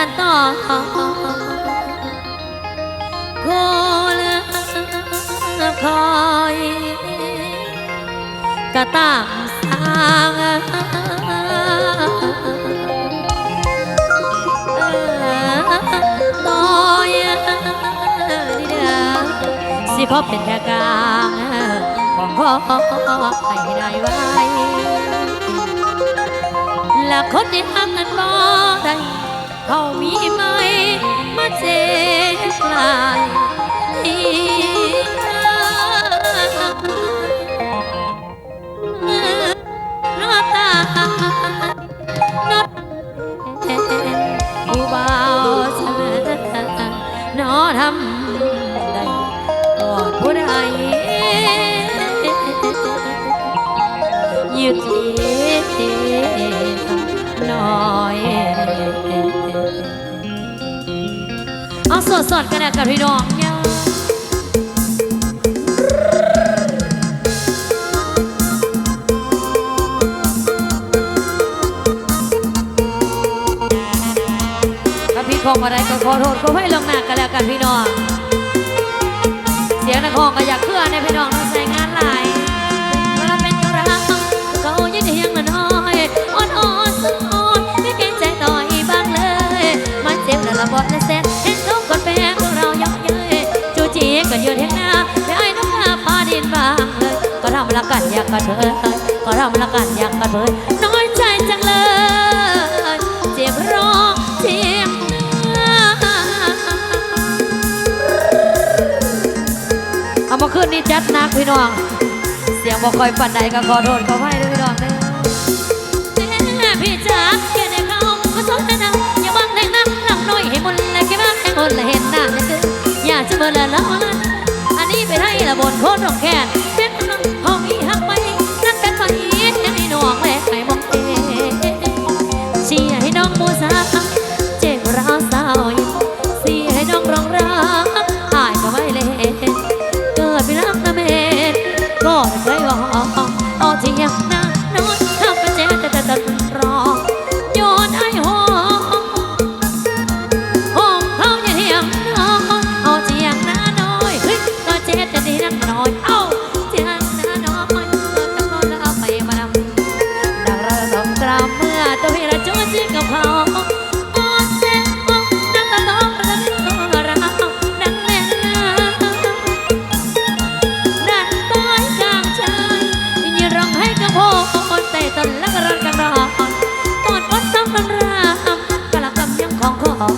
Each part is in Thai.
ะตอคนคอยกะตามสางต่อยเด้อสิพบเป็นแค่กลางของพ่อให้ได้ไว้และคนที่ทำนั้นบ่ได้ เขามีไหมมาเจ็บกลายนอตานอผู้บ่าวเสลอนอทำได้กอดผู้ใดอยู่ที่น้อย สดกันนะกับพี่น้องเนี่ยถ้าพี่ของอะไรก็ขอโทษก็ให้ลงหนักกันแล้วกันพี่น้อง เสียงนักหองก็อยากเคลื่อนในพี่น้องต้องใช้งานหลาย กันอยากกระเทยก็ทำละกันอยากกระเทยน้อยใจจังเลย เจ็บร้องเจ็บเอเอามาขึ้นนี่จัดนักพี่น้อง เสียงบอกคอยปันใดก็ขอโทษขอให้ด้วยพี่น้องเด้อพี่จ๋าแกได้เข้าก็สนนะนะอย่าบังแรงนะหลังน้อยให้มุนและแค่บ้านให้คนละเห็นหน้าจะคืออยากจะเบิ่ละละอันนี้ไปให้ละบนโคตรของแข เคยบอกเอเจียงหน้า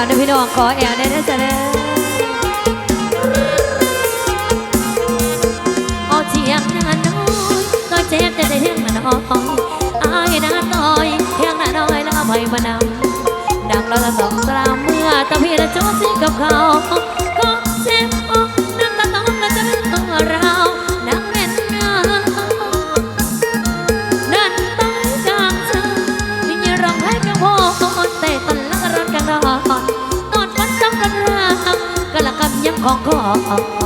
วนะพี่น้องขอแอวได้นะจ๊ะเด้อเอาเทียงนาน้อยก็เจ็บจะได้เทียงนาน้อยอายนาน้อยเทียงนาน้อยแล้วเอาไปมานำดังเราละสองตรามเมื่อตะพี่ละโจซีกับเขาก็เจ็บอกน้ำตาต้องละจะเป็นตัวเรา ของค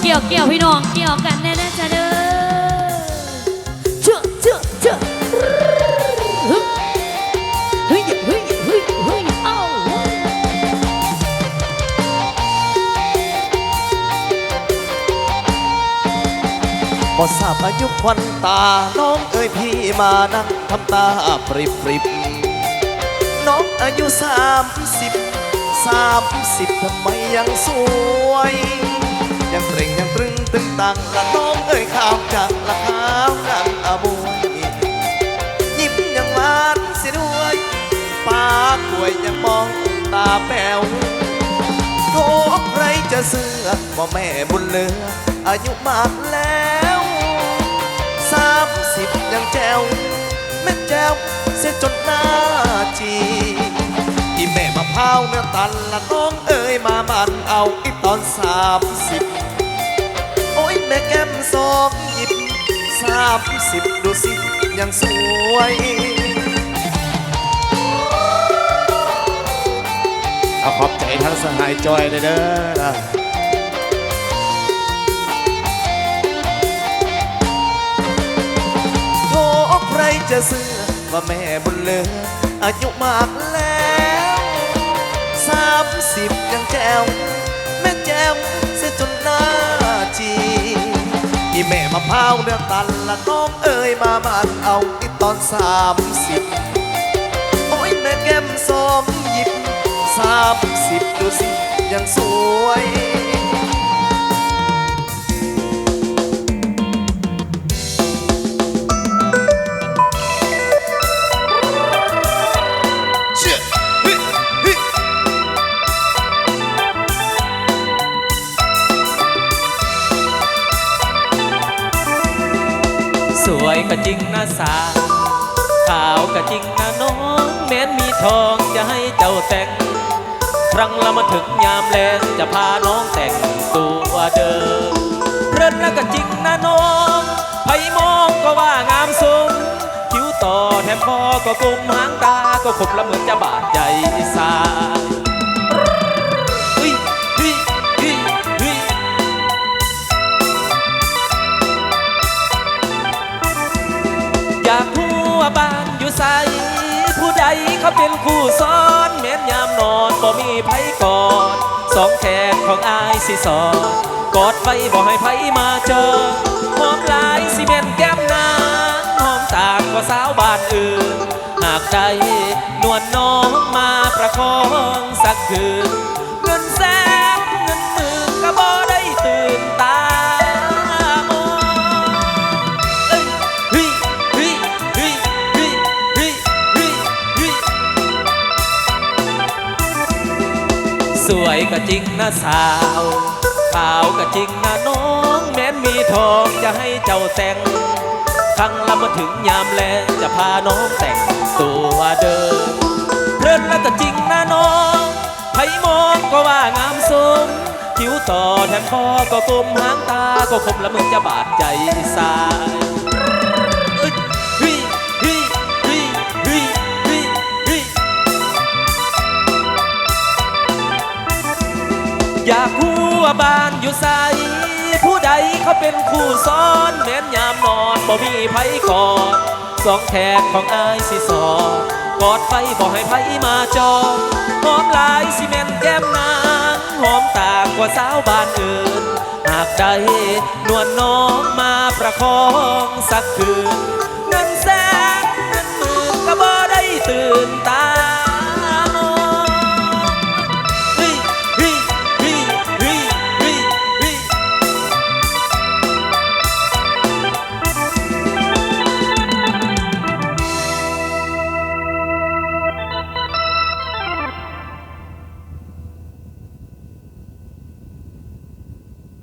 เเกี่ยวเกี่ยวพี่น้องเกี่ยวกันแน่ๆจ้ะเด้อเชื่อเชื่อเชื่อเฮ้ยเฮ้ยเฮ้ยเฮ้ยเอ้าพอทราบอายุควันตา น้องเอ้ยพี่มานั่งทำตาปริบปริบน้องอายุสามสิบสามสิบทำไมยังสวย ยังเตรงยังตรึงตึงตังละน้องเอ้ยข้าวจากละข้าวกันอาบวยยิ้มยังหวานเสียด้วยปากกล้วยยังมองตาแป๋วโทใครจะเสือว่าแม่บุญเลือ อายุมากแล้วสามสิบยังแจวแม่แจวเสียจนหน้าจี เนื้อตันละน้องเอ้ยมามันเอาอีตอนสามสิบโอ้ยแม่แก้มสองหยิบสามสิบดูสิยังสวยเอาขอบใจทั้งสหายจอยเลยเด้อโอ้ใครจะเสื่อว่าแม่บุญเหลืออายุมากแล้วสาม สิบยังแจวแม่แจวเสียจนหน้าจีอีแม่มะพร้าวเนื้อตันละน้องเอ้ยมามันเอาอีตอนสามสิบโอ้ยแม่แก้มสองหยิบสามสิบดูสิยังสวย ขาวก็จริงนะน้อง แม้นมีทองจะให้เจ้าแต่ง ครั้งละมาถึงยามแลงจะพาน้องแต่งตัวเดิมเรินแล้วก็จริงนะน้องไผมองก็ว่างามสมคิ้วต่อแถมคอก็กลมหางตาก็คมละเหมือนจะบาดใจสา เขาเป็นคู่ซ้อนแม้นยามนอนบ่มีไผกอดสองแขนของอายสิสอดกอดไว้บ่ให้ไผมาเจอหอมลายสิเม่นแก้มนางหอมต่างกว่าสาวบ้านอื่น หากใดนวลน้องมาประคองสักคืน จริงนะสาวขาวก็จริงนะน้อง แม้นมีทองจะให้เจ้าแต่งครั้งละมาถึงยามแลจะพาน้องแต่งตัวเดิมเลินแล้วก็จริงนะน้องไผมองก็ว่างามสมคิ้วต่อแถมคอก็กลมหางตาก็คมละเมือจะบาดใจสาย อยู่ใสผู้ใดเขาเป็นคู่ซ้อนแม้นยามนอนบ่มีไผกอดสองแขนของอายสิสอดกอดไปบ่ให้ไผมาจองหอมลายสิแม่นแก้มนางหอมต่างกว่าสาวบ้านอื่น หากใดนวลน้องมาประคองสักคืน